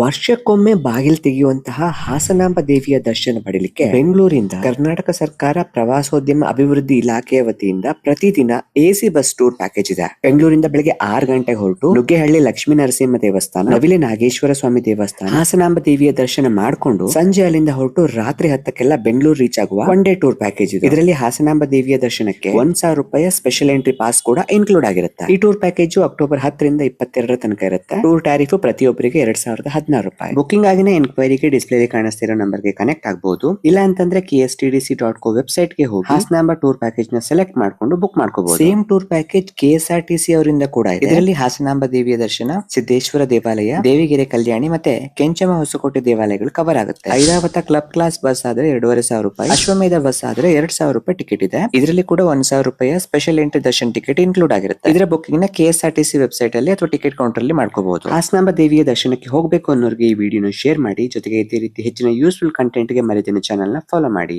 ವರ್ಷಕ್ಕೊಮ್ಮೆ ಬಾಗಿಲು ತೆಗೆಯುವಂತಹ ಹಾಸನಾಂಬ ದೇವಿಯ ದರ್ಶನ ಪಡೆಯಲಿಕ್ಕೆ ಬೆಂಗಳೂರಿಂದ ಕರ್ನಾಟಕ ಸರ್ಕಾರ ಪ್ರವಾಸೋದ್ಯಮ ಅಭಿವೃದ್ಧಿ ಇಲಾಖೆಯ ವತಿಯಿಂದ ಪ್ರತಿದಿನ ಎಸಿ ಬಸ್ ಟೂರ್ ಪ್ಯಾಕೇಜ್ ಇದೆ. ಬೆಂಗಳೂರಿಂದ ಬೆಳಗ್ಗೆ ಆರು ಗಂಟೆಗೆ ಹೊರಟು ನುಗ್ಗೆಹಳ್ಳಿ ಲಕ್ಷ್ಮೀ ನರಸಿಂಹ ದೇವಸ್ಥಾನ, ನವಿಲೆ ನಾಗೇಶ್ವರ ಸ್ವಾಮಿ ದೇವಸ್ಥಾನ, ಹಾಸನಾಂಬ ದೇವಿಯ ದರ್ಶನ ಮಾಡಿಕೊಂಡು ಸಂಜೆ ಅಲ್ಲಿಂದ ಹೊರಟು ರಾತ್ರಿ ಹತ್ತಕ್ಕೆಲ್ಲ ಬೆಂಗಳೂರು ರೀಚ್ ಆಗುವ ಒನ್ ಡೇ ಟೂರ್ ಪ್ಯಾಕೇಜ್ ಇದೆ. ಇದರಲ್ಲಿ ಹಾಸನಾಂಬ ದೇವಿಯ ದರ್ಶನಕ್ಕೆ ಒಂದ್ ಸಾವಿರ ರೂಪಾಯಿ ಸ್ಪೆಷಲ್ ಎಂಟ್ರಿ ಪಾಸ್ ಕೂಡ ಇನ್ಕ್ಲೂಡ್ ಆಗಿರುತ್ತೆ. ಈ ಟೂರ್ ಪ್ಯಾಕೇಜ್ ಅಕ್ಟೋಬರ್ ಹತ್ತರಿಂದ ಇಪ್ಪತ್ತೆರಡರ ತನಕ ಇರುತ್ತೆ. ಟೂರ್ ಟ್ಯಾರಿಫ್ ಪ್ರತಿಯೊಬ್ಬರಿಗೆ ಎರಡ್ ಸಾವಿರದ ಹದಿನಾರು ರೂಪಾಯಿ. ಬುಕಿಂಗ್ ಆಗಿನ ಎನ್ಕ್ವೈರಿಗೆ ಡಿಸ್ಪ್ಲೇ ಕಾಣಿಸ್ತಿರೋ ನಂಬರ್ಗೆ ಕನೆಕ್ಟ್ ಆಗಬಹುದು ಇಲ್ಲ ಅಂತಂದ್ರೆ K S T D C dot co ವೆಬ್ಸೈಟ್ಗೆ ಹೋಗಿ ನಂಬರ್ ಟೂರ್ ಪ್ಯಾಕೇಜ್ನ ಸೆಲೆಕ್ಟ್ ಮಾಡ್ಕೊಂಡು ಬುಕ್ ಮಾಡ್ಕೋಬಹುದು same tour package K S R T C ಅವರಿಂದ ಕೂಡ ಇದೆ. ಇದರಲ್ಲಿ ಹಾಸನಾಂಬ ದೇವಿಯ ದರ್ಶನ ಸಿದ್ದೇಶ್ವರ ದೇವಾಲಯ ದೇವಿಗೆರೆ ಕಲ್ಯಾಣಿ ಮತ್ತೆ ಕೆಂಚಮ ಹೊಸಕೋಟೆ ದೇವಾಲಯಗಳು ಕವರ್ ಆಗುತ್ತೆ. ಐರಾವತ ಕ್ಲಬ್ ಕ್ಲಾಸ್ ಬಸ್ ಆದ್ರೆ ಎರಡೂವರೆ ಸಾವಿರ ರೂಪಾಯಿ. ಅಶ್ವಮೇಧ ಬಸ್ ಆದ್ರೆ ಎರಡ್ ಸಾವಿರ ರೂಪಾಯಿ ಟಿಕೆಟ್ ಇದೆ. ಇದರಲ್ಲಿ ಕೂಡ ಒಂದ್ ಸಾವಿರ ರೂಪಾಯಿ special entry darshan ticket include ಆಗಿರುತ್ತೆ. ಇದರ ಬುಕ್ಕಿಂಗ್ನ K S R T C website ಅಲ್ಲಿ ಅಥವಾ ಟಿಕೆಟ್ ಕೌಂಟರ್ ಅಲ್ಲಿ ಮಾಡ್ಕೋಬಹುದು ಹಾಸನಾಂಬ ದೇವಿಯ ದರ್ಶನಕ್ಕೆ ಹೋಗಬೇಕು ಅನ್ನೋರಿಗೆ ಈ ವಿಡಿಯೋನ ಶೇರ್ ಮಾಡಿ, ಜೊತೆಗೆ ಇದೇ ರೀತಿ ಹೆಚ್ಚಿನ ಯೂಸ್ಫುಲ್ ಕಂಟೆಂಟ್ಗೆ ಮರಿದಿನ ಚಾನೆಲ್ನ ಫಾಲೋ ಮಾಡಿ.